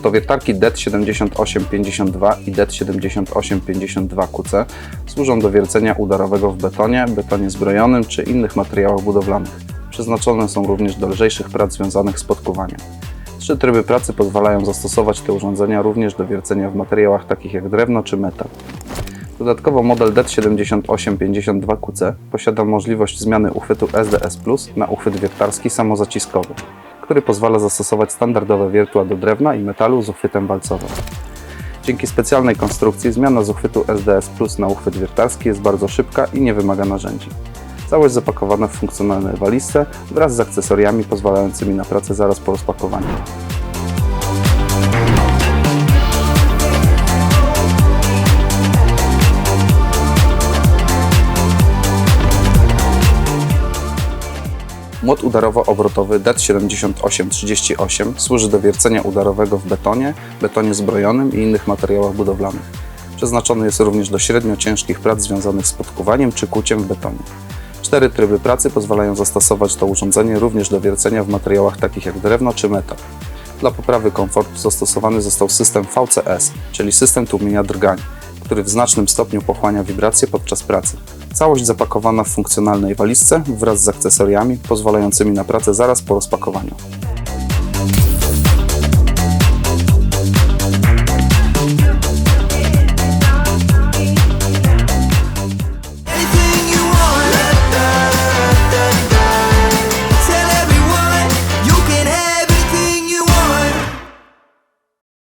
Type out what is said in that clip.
to wiertarki E DET 7852 i DET 7852QC służą do wiercenia udarowego w betonie, betonie zbrojonym czy innych materiałach budowlanych. Przeznaczone są również do lżejszych prac związanych z podkuwaniem. Trzy tryby pracy pozwalają zastosować te urządzenia również do wiercenia w materiałach takich jak drewno czy metal. Dodatkowo model E DET 7852QC posiada możliwość zmiany uchwytu SDS na uchwyt wiertarski samozaciskowy, który pozwala zastosować standardowe wiertła do drewna i metalu z uchwytem walcowym. Dzięki specjalnej konstrukcji zmiana z uchwytu SDS Plus na uchwyt wiertarski jest bardzo szybka i nie wymaga narzędzi. Całość zapakowana w funkcjonalnej walizce wraz z akcesoriami pozwalającymi na pracę zaraz po rozpakowaniu. Młot udarowo-obrotowy E DET 7838 służy do wiercenia udarowego w betonie, betonie zbrojonym i innych materiałach budowlanych. Przeznaczony jest również do średnio ciężkich prac związanych z podkuwaniem czy kuciem w betonie. Cztery tryby pracy pozwalają zastosować to urządzenie również do wiercenia w materiałach takich jak drewno czy metal. Dla poprawy komfortu zastosowany został system VCS, czyli system tłumienia drgań, który w znacznym stopniu pochłania wibracje podczas pracy. Całość zapakowana w funkcjonalnej walizce wraz z akcesoriami pozwalającymi na pracę zaraz po rozpakowaniu.